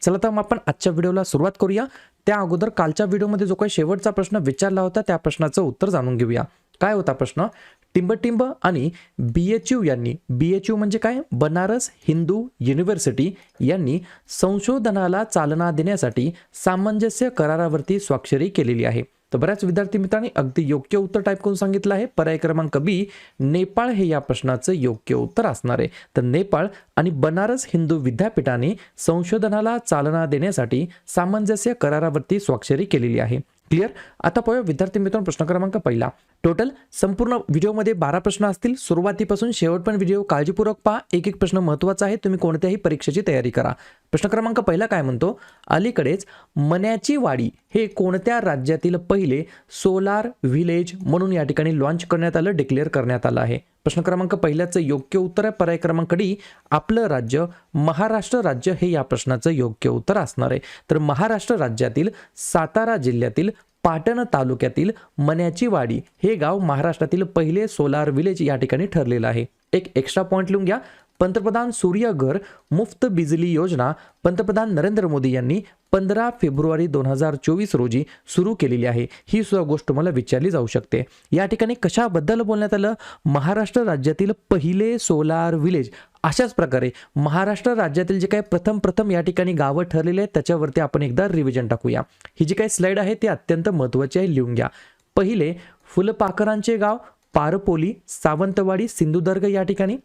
चला तर मग आपण आजच्या व्हिडिओला सुरुवात करूया. त्या अगोदर कालच्या व्हिडिओमध्ये जो काही शेवटचा प्रश्न विचारला होता त्या प्रश्नाचं उत्तर जाणून घेऊया. काय होता प्रश्न? टिंबटिंब आणि बी एच यू यांनी बी एच यू म्हणजे काय? बनारस हिंदू युनिव्हर्सिटी यांनी संशोधनाला चालना देण्यासाठी सामंजस्य करारावरती स्वाक्षरी केलेली आहे. तर बऱ्याच विद्यार्थी मित्रांनी अगदी योग्य उत्तर टाईप करून सांगितलं आहे. पर्याय क्रमांक बी नेपाळ हे या प्रश्नाचं योग्य उत्तर असणार आहे. तर नेपाळ आणि बनारस हिंदू विद्यापीठाने संशोधनाला चालना देण्यासाठी सामंजस्य करारावरती स्वाक्षरी केलेली आहे. क्लिअर आता पाहूया विद्यार्थी मित्रांनो प्रश्न क्रमांक पहिला. टोटल संपूर्ण व्हिडिओमध्ये बारा प्रश्न असतील. सुरुवातीपासून शेवट पण व्हिडिओ काळजीपूर्वक पहा. एक एक प्रश्न महत्त्वाचा आहे. तुम्ही कोणत्याही परीक्षेची तयारी करा. प्रश्न क्रमांक पहिला काय म्हणतो? अलीकडेच मन्याची वाडी हे कोणत्या राज्यातील पहिले सोलार व्हिलेज म्हणून या ठिकाणी लॉन्च करण्यात आलं डिक्लेअर करण्यात आलं आहे? प्रश्न क्रमांक पहिल्याचं योग्य उत्तर आहे. पर्याय क्रमांक डी आपलं राज्य महाराष्ट्र राज्य हे या प्रश्नाचं योग्य उत्तर असणार आहे. तर महाराष्ट्र राज्यातील सातारा जिल्ह्यातील पाटण तालुक्यातील मन्याची वाडी हे गाव महाराष्ट्रातील पहिले सोलार विलेज या ठिकाणी ठरलेलं आहे. एक एक्स्ट्रा पॉईंट लिहून घ्या. पंतप्रधान सूर्यघर मुफ्त बिजली योजना पंतप्रधान नरेंद्र मोदी यांनी पंधरा फेब्रुवारी दोन हजार चोवीस रोजी सुरू केलेली आहे. ही सुद्धा गोष्ट मला विचारली जाऊ शकते. या ठिकाणी कशाबद्दल बोलण्यात आलं? महाराष्ट्र राज्यातील पहिले सोलार विलेज. अशाच प्रकारे महाराष्ट्र राज्यातील जे काही प्रथम प्रथम या ठिकाणी गावं ठरलेले आहेत त्याच्यावरती आपण एकदा रिव्हिजन टाकूया. ही जी काही स्लाईड आहे ती अत्यंत महत्त्वाची आहे लिहून घ्या. पहिले फुलपाखरांचे गाव पारपोली सावंतवाडी सिंधुदुर्ग या ठिकाणी.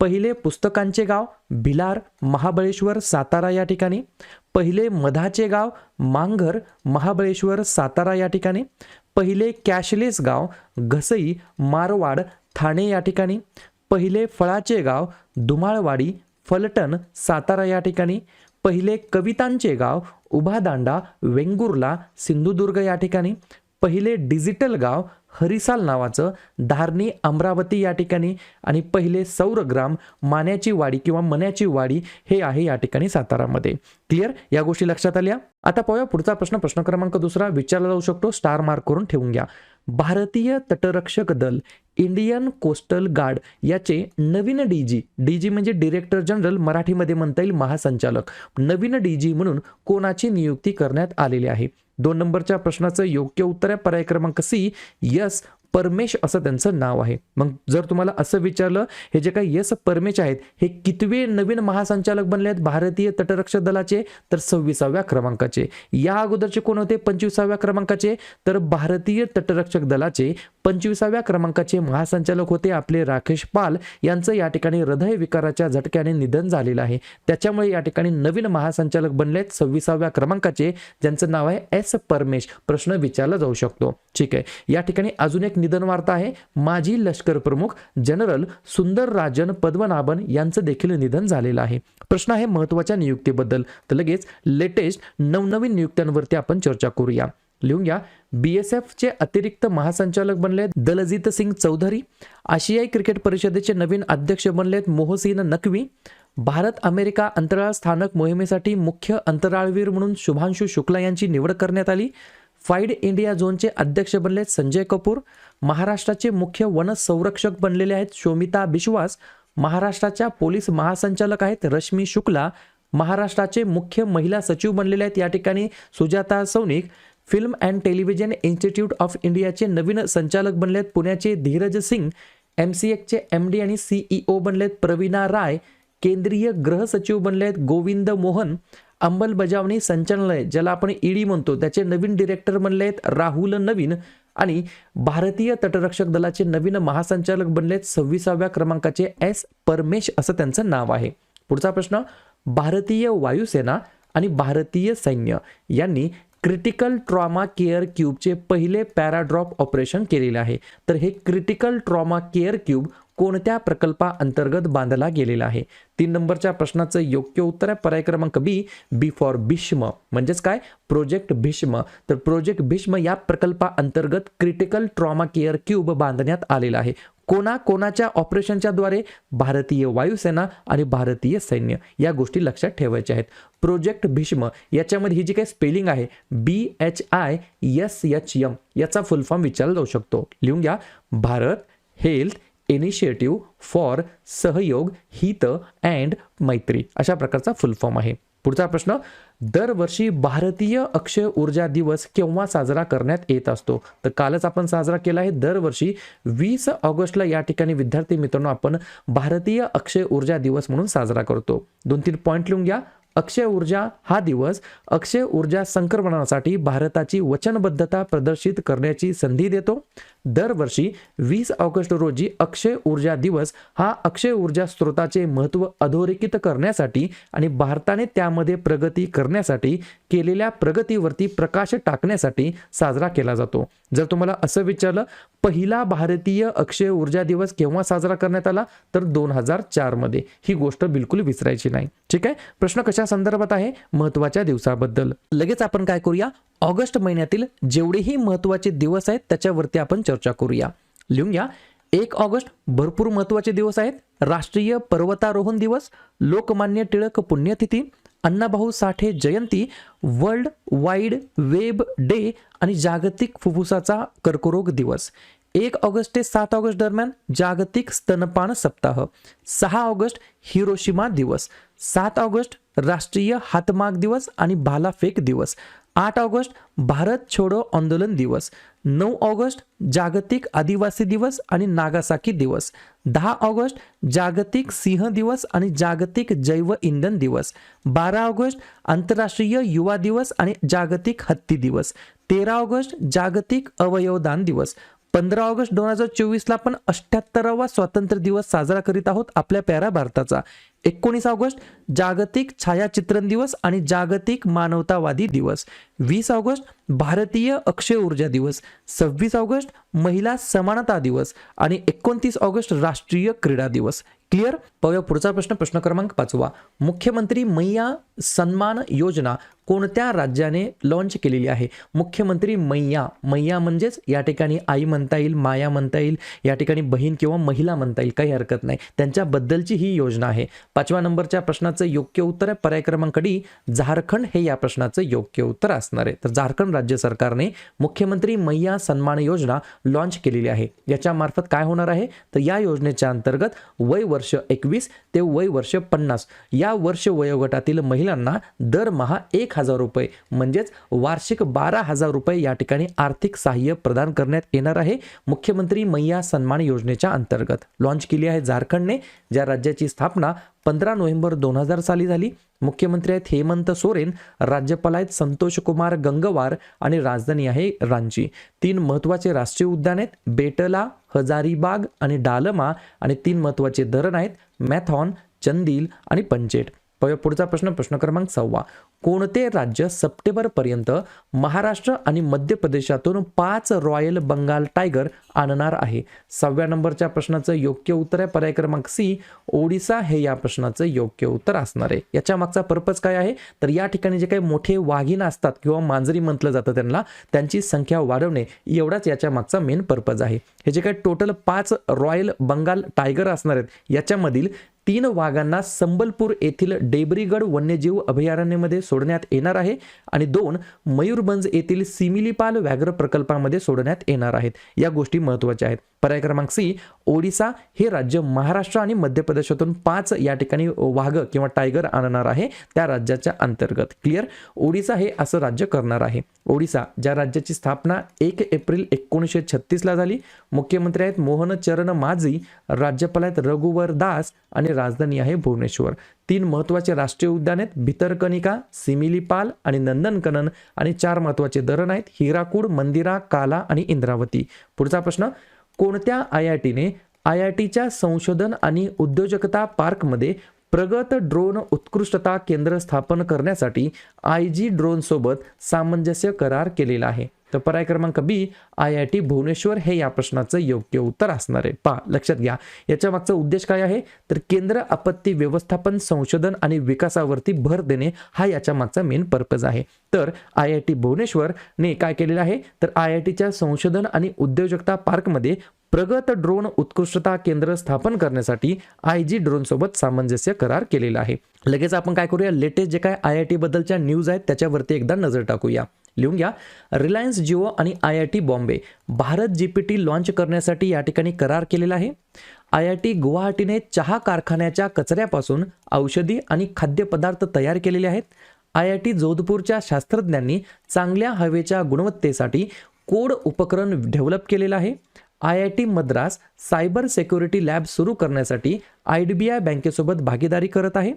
पहिले पुस्तकांचे गाव भिलार महाबळेश्वर सातारा या ठिकाणी. पहिले मधाचे गाव मांघर महाबळेश्वर सातारा या ठिकाणी पहिले कॅशलेस गाव घसई मारवाड ठाणे या ठिकाणी पहिले फळाचे गाव धुमाळवाडी फलटण सातारा या ठिकाणी पहिले कवितांचे गाव उभादांडा वेंगुर्ला सिंधुदुर्ग या ठिकाणी पहिले डिजिटल गाव हरिसाल नावाचं धारणी अमरावती या ठिकाणी आणि पहिले सौरग्राम मान्याची वाडी किंवा मन्याची वाडी हे आहे या ठिकाणी सातारामध्ये. क्लिअर या गोष्टी लक्षात आल्या? आता पाहूया पुढचा प्रश्न. प्रश्न क्रमांक दुसरा. विचारला जाऊ शकतो. स्टार मार्क करून ठेवून घ्या. भारतीय तटरक्षक दल इंडियन कोस्टल गार्ड याचे नवीन डी जी डी जी म्हणजे डिरेक्टर जनरल मराठीमध्ये म्हणता येईल महासंचालक. नवीन डी जी म्हणून कोणाची नियुक्ती करण्यात आलेली आहे? दोन नंबरच्या प्रश्नाचं योग्य उत्तर आहे. पर्याय क्रमांक सी यस परमेश असं त्यांचं नाव आहे. मग जर तुम्हाला असं विचारलं हे जे काही यस परमेश आहेत हे कितवे नवीन महासंचालक बनले आहेत भारतीय तटरक्षक दलाचे? तर सव्वीसाव्या क्रमांकाचे. या अगोदरचे कोण होते? पंचवीसाव्या क्रमांकाचे. तर भारतीय तटरक्षक दलाचे पंचवीसाव्या क्रमांकाचे महासंचालक होते आपले राकेश पाल. यांचं या ठिकाणी हृदय विकाराच्या झटक्याने निधन झालेलं आहे. त्याच्यामुळे या ठिकाणी नवीन महासंचालक बनले आहेत सव्वीसाव्या क्रमांकाचे ज्यांचं नाव आहे एस परमेश. प्रश्न विचारला जाऊ शकतो. ठीक आहे. या ठिकाणी अजून एक निधन वार्ता आहे. माजी लष्कर प्रमुख जनरल सुंदर राजन पद्मनाभन यांचं देखील निधन झालेलं आहे. प्रश्न आहे महत्त्वाच्या नियुक्तीबद्दल. तर लगेच लेटेस्ट नवनवीन नियुक्त्यांवरती आपण चर्चा करूया. लिहून घ्या. बी एस एफचे अतिरिक्त महासंचालक बनलेत दलजीत सिंग चौधरी. आशियाई क्रिकेट परिषदेचे नवीन अध्यक्ष बनलेत मोहसिन नकवी. भारत अमेरिका अंतराळ स्थानक मोहिमेसाठी मुख्य अंतराळवीर म्हणून शुभांशु शुक्ला यांची निवड करण्यात आली. फाईड इंडिया झोनचे अध्यक्ष बनलेत संजय कपूर. महाराष्ट्राचे मुख्य वन संरक्षक बनलेले आहेत शोमिता बिश्वास. महाराष्ट्राच्या पोलीस महासंचालक आहेत रश्मी शुक्ला. महाराष्ट्राचे मुख्य महिला सचिव बनलेले आहेत या ठिकाणी Sujata Saunik. Film and television institute of इंडियाचे नवीन संचालक बनले आहेत पुण्याचे धीरज सिंग एम सी एकचे एम डी आणि सीईओ बनलेत प्रवीणा राय केंद्रीय गृह सचिव गोविंद मोहन अंमलबजावणी संचालनालय ज्याला आपण ईडी म्हणतो त्याचे नवीन डिरेक्टर बनले आहेत राहुल नवीन आणि भारतीय तटरक्षक दलाचे नवीन महासंचालक बनले आहेत सव्वीसाव्या क्रमांकाचे एस परमेश असं त्यांचं नाव आहे. पुढचा प्रश्न भारतीय वायुसेना आणि भारतीय सैन्य यांनी क्रिटिकल ट्रॉमा केअर क्यूबचे पहिले पॅराड्रॉप ऑपरेशन केलेले आहे. तर हे क्रिटिकल ट्रॉमा केअर क्यूब कोणत्या प्रकल्पाअंतर्गत बांधला गेलेला आहे? तीन नंबरच्या प्रश्नाचं योग्य उत्तर आहे. पर्याय क्रमांक बी बी फॉर भीष्म म्हणजेच काय? प्रोजेक्ट भीष्म तर प्रोजेक्ट भीष्म या प्रकल्पाअंतर्गत क्रिटिकल ट्रॉमा केअर क्यूब बांधण्यात आलेला आहे. कोणा कोणाच्या ऑपरेशनच्या द्वारे भारतीय वायुसेना आणि भारतीय सैन्य या गोष्टी लक्षात ठेवायच्या आहेत. प्रोजेक्ट भीष्म याच्यामध्ये ही जी काही स्पेलिंग आहे B H I S H M याचा फुल फॉर्म विचारला जाऊ शकतो. लिहून घ्या. भारत हेल्थ इनिशिएटिव्ह फॉर सहयोग हित अँड मैत्री अशा प्रकारचा फुल फॉर्म आहे. पुढचा प्रश्न दरवर्षी भारतीय अक्षय ऊर्जा दिवस केव्हा साजरा करण्यात येत असतो? तर कालच आपण साजरा केला आहे दरवर्षी वीस ऑगस्टला या ठिकाणी विद्यार्थी मित्रांनो आपण भारतीय अक्षय ऊर्जा दिवस म्हणून साजरा करतो. दोन तीन पॉईंट लिहून घ्या. अक्षय ऊर्जा हा दिवस अक्षय ऊर्जा संक्रमणासाठी भारताची वचनबद्धता प्रदर्शित करण्याची संधी देतो. दरवर्षी वीस ऑगस्ट रोजी अक्षय ऊर्जा दिवस हा अक्षय ऊर्जा स्रोताचे महत्त्व अधोरेखित करण्यासाठी आणि भारताने त्यामध्ये प्रगती करण्यासाठी केलेल्या प्रगतीवरती प्रकाश टाकण्यासाठी साजरा केला जातो. जर तुम्हाला असं विचारलं पहिला भारतीय अक्षय ऊर्जा दिवस केव्हा साजरा करण्यात आला? तर दोन हजार चारमध्ये ही गोष्ट बिलकुल विसरायची नाही. ठीक आहे? प्रश्न कशा संदर्भात आहे? महत्त्वाच्या दिवसाबद्दल. लगेच आपण काय करूया? ऑगस्ट महिन्यातील जेवढेही महत्त्वाचे दिवस आहेत त्याच्यावरती आपण चर्चा करूया. लिहून घ्या. एक ऑगस्ट भरपूर महत्त्वाचे दिवस आहेत. राष्ट्रीय पर्वतारोहण दिवस लोकमान्य टिळक पुण्यतिथी अण्णाभाऊ साठे जयंती वर्ल्ड वाईड वेब डे आणि जागतिक फुफ्फुसाचा कर्करोग दिवस. एक ऑगस्ट ते सात ऑगस्ट दरम्यान जागतिक स्तनपान सप्ताह. सहा ऑगस्ट हिरोशिमा दिवस. सात ऑगस्ट राष्ट्रीय हातमाग दिवस आणि भालाफेक दिवस. आठ ऑगस्ट भारत छोडो आंदोलन दिवस. नऊ ऑगस्ट जागतिक आदिवासी दिवस आणि नागासाकी दिवस. दहा ऑगस्ट जागतिक सिंह दिवस आणि जागतिक जैव इंधन दिवस. बारा ऑगस्ट आंतरराष्ट्रीय युवा दिवस आणि जागतिक हत्ती दिवस. तेरा ऑगस्ट जागतिक अवयवदान दिवस. पंधरा ऑगस्ट दोन हजार चोवीसला आपण अठ्ठ्याहत्तरावा स्वातंत्र्य दिवस साजरा करीत आहोत आपल्या प्यारा भारताचा. एकोणीस ऑगस्ट जागतिक छायाचित्रण दिवस आणि जागतिक मानवतावादी दिवस. वीस ऑगस्ट भारतीय अक्षय ऊर्जा दिवस. सव्वीस ऑगस्ट महिला समानता दिवस. आणि एकोणतीस ऑगस्ट राष्ट्रीय क्रीडा दिवस. क्लिअर? पाहूया पुढचा प्रश्न प्रश्न क्रमांक पाचवा. मुख्यमंत्री मैया सन्मान योजना कोणत्या राज्याने लॉन्च केलेली आहे? मुख्यमंत्री मैया. मैया म्हणजेच या ठिकाणी आई म्हणता येईल माया म्हणता येईल या ठिकाणी बहीण किंवा महिला म्हणता येईल काही हरकत नाही. त्यांच्याबद्दलची ही योजना आहे. पाचव्या नंबरच्या प्रश्नाचं योग्य उत्तर आहे. पर्याय क्रमांक डी झारखंड हे या प्रश्नाचं योग्य उत्तर असणार आहे. तर झारखंड राज्य सरकारने मुख्यमंत्री मैया सन्मान योजना लॉन्च केलेली आहे. याच्या मार्फत काय होणार आहे? तर या योजनेच्या अंतर्गत वय वर्ष एकवीस ते वय वर्ष पन्नास या वर्ष वयोगटातील महिलांना दरमहा एक हजार रुपये म्हणजेच वार्षिक बारा हजार रुपये या ठिकाणी आर्थिक सहाय्य प्रदान करण्यात येणार आहे. मुख्यमंत्री मैया सन्मान योजनेच्या अंतर्गत लॉन्च केली आहे. झारखंडने ज्या राज्याची स्थापना पंधरा नोव्हेंबर दोन हजार साली झाली. मुख्यमंत्री आहेत हेमंत सोरेन राज्यपाल आहेत संतोष कुमार गंगवार आणि राजधानी आहे रांची. तीन महत्त्वाचे राष्ट्रीय उद्यान आहेत बेटला हजारीबाग आणि डालमा आणि तीन महत्त्वाचे धरण आहेत मॅथॉन चंदील आणि पंचेट. पाहूया पुढचा प्रश्न प्रश्न क्रमांक सव्वा कोणते राज्य सप्टेंबरपर्यंत महाराष्ट्र आणि मध्य प्रदेशातून पाच रॉयल बंगाल टायगर आणणार आहे? सहाव्या नंबरच्या प्रश्नाचं योग्य उत्तर आहे. पर्याय क्रमांक सी ओडिसा हे या प्रश्नाचं योग्य उत्तर असणार आहे. याच्या मागचा पर्पज काय आहे? तर या ठिकाणी जे काही मोठे वाघीण असतात किंवा मांजरी म्हटलं जातं त्यांना त्यांची संख्या वाढवणे एवढाच याच्या मागचा मेन पर्पज आहे. हे जे काही टोटल पाच रॉयल बंगाल टायगर असणार आहेत याच्यामधील तीन वाघांना संबलपूर येथील डेबरीगड वन्यजीव अभयारण्यामध्ये सोडण्यात येणार आहे आणि दोन मयूरभंज येथील सिमिलीपाल व्याघ्र प्रकल्पामध्ये सोडण्यात येणार आहेत. या गोष्टी महत्त्वाच्या आहेत. पर्याय क्रमांक सी ओडिसा हे राज्य महाराष्ट्र आणि मध्य प्रदेशातून पाच या ठिकाणी वाघ किंवा टायगर आणणार आहे. त्या राज्याच्या अंतर्गत. क्लिअर? ओडिसा हे असं राज्य करणार आहे. ओडिसा ज्या राज्याची स्थापना एक एप्रिल एकोणीसशे छत्तीसला झाली मुख्यमंत्री आहेत मोहन चरण माझी राज्यपाल आहेत रघुवर दास आणि राजधानी आहे भुवनेश्वर. तीन महत्त्वाचे राष्ट्रीय उद्यान आहेत भितरकनिका सिमिलीपाल आणि नंदनकनन. आणि चार महत्त्वाचे धरण आहेत हिराकूड मंदिरा काला आणि इंद्रावती. पुढचा प्रश्न कोणत्या आय आय टीने आय आय टीच्या संशोधन आणि उद्योजकता पार्कमध्ये प्रगत ड्रोन उत्कृष्टता केंद्र स्थापन करण्यासाठी आय जी ड्रोनसोबत सामंजस्य करार केलेला आहे? तर पर्याय क्रमांक B I I T Bhubaneswar हे या प्रश्नाचं योग्य उत्तर असणार आहे. पहा लक्षात घ्या. याच्या मागचा उद्देश काय आहे? तर केंद्र आपत्ती व्यवस्थापन संशोधन आणि विकासावरती भर देणे हा याच्या मागचा मेन पर्पज आहे. तर आय आय टी भुवनेश्वरने काय केलेलं आहे? तर आय आय टीच्या संशोधन आणि उद्योजकता पार्कमध्ये प्रगत ड्रोन उत्कृष्टता केंद्र स्थापन करण्यासाठी आय जी ड्रोनसोबत सामंजस्य करार केलेला आहे. लगेच आपण काय करूया? लेटेस्ट जे काय आय आय टी बद्दलच्या न्यूज आहेत त्याच्यावरती एकदा नजर टाकूया. लिहून घ्या. रिलायन्स जिओ आणि I I T Bombay Bharat G P T launch करण्यासाठी या ठिकाणी करार केलेला आहे. आय आय टी गुवाहाटीने चहा कारखान्याच्या कचऱ्यापासून औषधी आणि खाद्यपदार्थ तयार केलेले आहेत. आय आय टी जोधपूरच्या शास्त्रज्ञांनी चांगल्या हवेच्या गुणवत्तेसाठी कोड उपकरण डेव्हलप केलेलं आहे. I I T Madras cyber security lab सुरू करण्यासाठी आय डी बी आय बँकेसोबत भागीदारी करत आहे.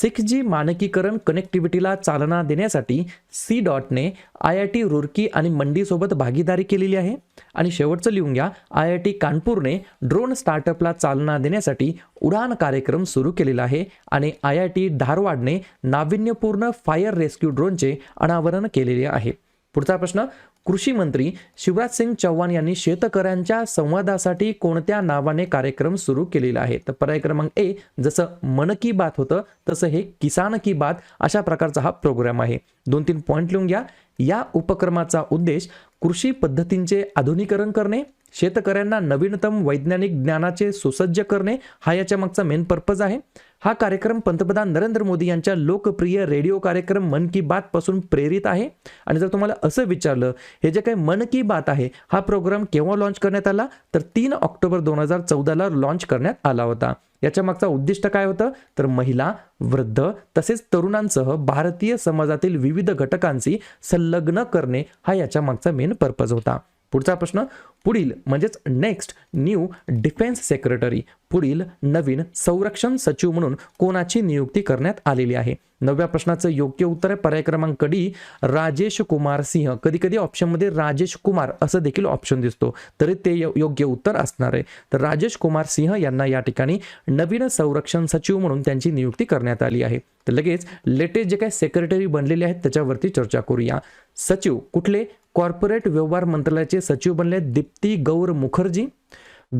सिक्स जी मानकीकरण कनेक्टिव्हिटीला चालना देण्यासाठी सी डॉटने आय आय टी रुरकी आणि मंडीसोबत भागीदारी केलेली आहे. आणि शेवटचं लिहून घ्या आय आय टी कानपूरने ड्रोन स्टार्टअपला चालना देण्यासाठी उडान कार्यक्रम सुरू केलेला आहे आणि आय आय टी धारवाडने नाविन्यपूर्ण फायर रेस्क्यू ड्रोनचे अनावरण केलेले आहे. पुढचा प्रश्न कृषी मंत्री शिवराज सिंग चौहान यांनी शेतकऱ्यांच्या संवादासाठी कोणत्या नावाने कार्यक्रम सुरू केलेला आहे तर पर्याय क्रमांक ए जसं मन की बात होतं तसं हे किसान की बात अशा प्रकारचा हा प्रोग्राम आहे. दोन तीन पॉईंट लिहून घ्या. या उपक्रमाचा उद्देश कृषी पद्धतींचे आधुनिकरण करणे शेतकऱ्यांना नवीनतम वैज्ञानिक ज्ञानाचे सुसज्ज करणे हा याच्या मागचा मेन पर्पज आहे. हा कार्यक्रम पंतप्रधान नरेंद्र मोदी यांच्या लोकप्रिय रेडिओ कार्यक्रम मन की बात पासून प्रेरित आहे. आणि जर तुम्हाला असं विचारलं हे जे काही मन की बात आहे हा प्रोग्राम केव्हा लॉन्च करण्यात आला? तर तीन ऑक्टोबर दोन हजार चौदाला लॉन्च करण्यात आला होता. याच्या मागचा उद्दिष्ट काय होतं? तर महिला वृद्ध तसेच तरुणांसह भारतीय समाजातील विविध घटकांशी संलग्न करणे हा याच्या मागचा मेन पर्पज होता. पुढचा प्रश्न पुढील म्हणजेच नेक्स्ट न्यू डिफेन्स सेक्रेटरी पुढील नवीन संरक्षण सचिव म्हणून कोणाची नियुक्ती करण्यात आलेली आहे? नवव्या प्रश्नाचं योग्य उत्तर आहे पर्याय क्रमांक डी राजेश कुमार सिंह. कधी कधी ऑप्शनमध्ये राजेश कुमार असं देखील ऑप्शन दिसतो. तरी ते योग्य उत्तर असणार आहे. तर राजेश कुमार सिंह यांना या ठिकाणी नवीन संरक्षण सचिव म्हणून त्यांची नियुक्ती करण्यात आली आहे. तर लगेच लेटेस्ट जे काही सेक्रेटरी बनलेले आहेत त्याच्यावरती चर्चा करूया. सचिव कुठले? कॉर्पोरेट व्यवहार मंत्रालयाचे सचिव बनले आहेत दीप्ती गौर मुखर्जी.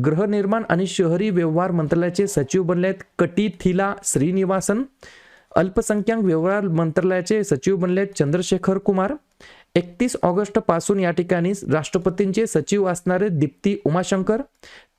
गृहनिर्माण आणि शहरी व्यवहार मंत्रालयाचे सचिव बनले आहेत कटी थिला श्रीनिवासन. अल्पसंख्याक व्यवहार मंत्रालयाचे सचिव बनले आहेत चंद्रशेखर कुमार. एकतीस ऑगस्टपासून या ठिकाणी राष्ट्रपतींचे सचिव असणारे दीप्ती उमाशंकर.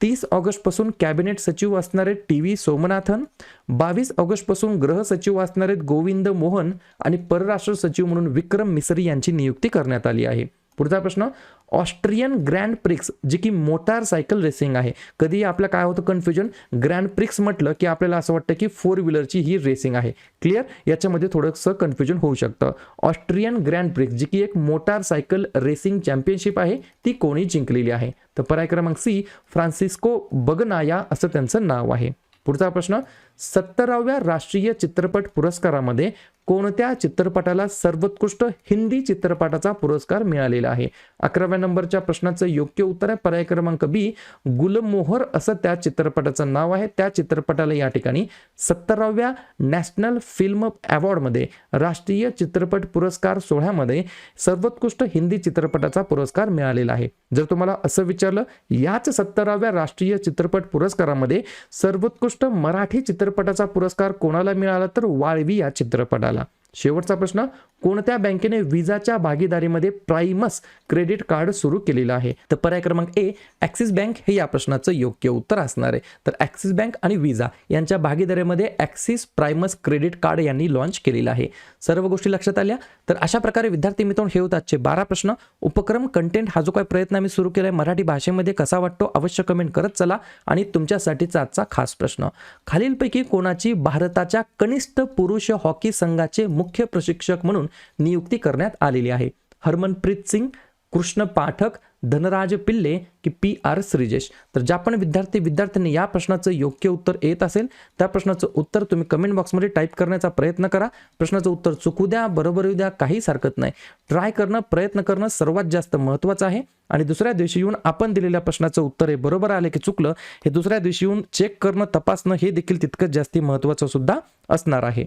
तीस ऑगस्टपासून कॅबिनेट सचिव असणारे टी व्ही सोमनाथन. बावीस ऑगस्टपासून गृह सचिव असणारे गोविंद मोहन आणि परराष्ट्र सचिव म्हणून विक्रम मिसरी यांची नियुक्ती करण्यात आली आहे. पुढचा प्रश्न ऑस्ट्रियन ग्रँड प्रिक्स जी की मोटार सायकल रेसिंग आहे. कधी आपलं काय होतं कन्फ्युजन ग्रँड प्रिक्स म्हटलं की आपल्याला असं वाटतं की फोर व्हीलरची ही रेसिंग आहे. क्लिअर याच्यामध्ये थोडंसं कन्फ्युजन होऊ शकतं. ऑस्ट्रियन ग्रँड प्रिक्स जी की एक मोटार सायकल रेसिंग चॅम्पियनशिप आहे ती कोणी जिंकलेली आहे? तर पर्याय क्रमांक सी फ्रान्सिस्को बगनाया असं त्यांचं नाव आहे. पुढचा प्रश्न सत्तराव्या राष्ट्रीय चित्रपट पुरस्कारामध्ये कोणत्या चित्रपटाला सर्वोत्कृष्ट हिंदी चित्रपटाचा पुरस्कार मिळालेला आहे? अकराव्या नंबरच्या प्रश्नाचं योग्य उत्तर आहे. पर्याय क्रमांक बी गुलमोहर असं त्या चित्रपटाचं नाव आहे. त्या चित्रपटाला या ठिकाणी सत्तराव्या नॅशनल फिल्म अवॉर्डमध्ये राष्ट्रीय चित्रपट पुरस्कार सोहळ्यामध्ये सर्वोत्कृष्ट हिंदी चित्रपटाचा पुरस्कार मिळालेला आहे. जर तुम्हाला असं विचारलं याच सत्तराव्या राष्ट्रीय चित्रपट पुरस्कारामध्ये सर्वोत्कृष्ट मराठी चित्रपटाचा पुरस्कार कोणाला मिळाला? तर वाळवी या चित्रपटाला. शेवटचा प्रश्न कोणत्या बँकेने विजाच्या भागीदारीमध्ये प्राइमस क्रेडिट कार्ड सुरू केलेलं आहे? तर पर्याय क्रमांक ए ॲक्सिस बँक हे या प्रश्नाचं योग्य उत्तर असणार आहे. तर ॲक्सिस बँक आणि विजा यांच्या भागीदारीमध्ये ॲक्सिस प्राइमस क्रेडिट कार्ड यांनी लॉन्च केलेलं आहे. सर्व गोष्टी लक्षात आल्या? तर अशा प्रकारे विद्यार्थी मित्रांनो हे होतात आजचे बारा प्रश्न. उपक्रम कंटेंट हा जो काही प्रयत्न आम्ही सुरू केला आहे मराठी भाषेमध्ये कसा वाटतो अवश्य कमेंट करत चला आणि तुमच्यासाठीचा आजचा खास प्रश्न. खालीलपैकी कोणाची भारताच्या कनिष्ठ पुरुष हॉकी संघाचे मुख्य प्रशिक्षक म्हणून नियुक्ती करण्यात आलेली आहे. हरमनप्रीत सिंग कृष्ण पाठक धनराज पिल्ले की पी आर श्रीजेश. तर ज्या पण विद्यार्थी विद्यार्थ्यांनी या प्रश्नाचं योग्य उत्तर येत असेल त्या प्रश्नाचं उत्तर तुम्ही कमेंट बॉक्समध्ये टाईप करण्याचा प्रयत्न करा. प्रश्नाचं उत्तर चुकू द्या बरोबर येऊ द्या काहीच हरकत नाही. ट्राय करणं प्रयत्न करणं सर्वात जास्त महत्त्वाचं आहे. आणि दुसऱ्या दिवशी येऊन आपण दिलेल्या प्रश्नाचं उत्तर हे बरोबर आले की चुकलं हे दुसऱ्या दिवशी येऊन चेक करणं तपासणं हे देखील तितकंच जास्ती महत्त्वाचं सुद्धा असणार आहे.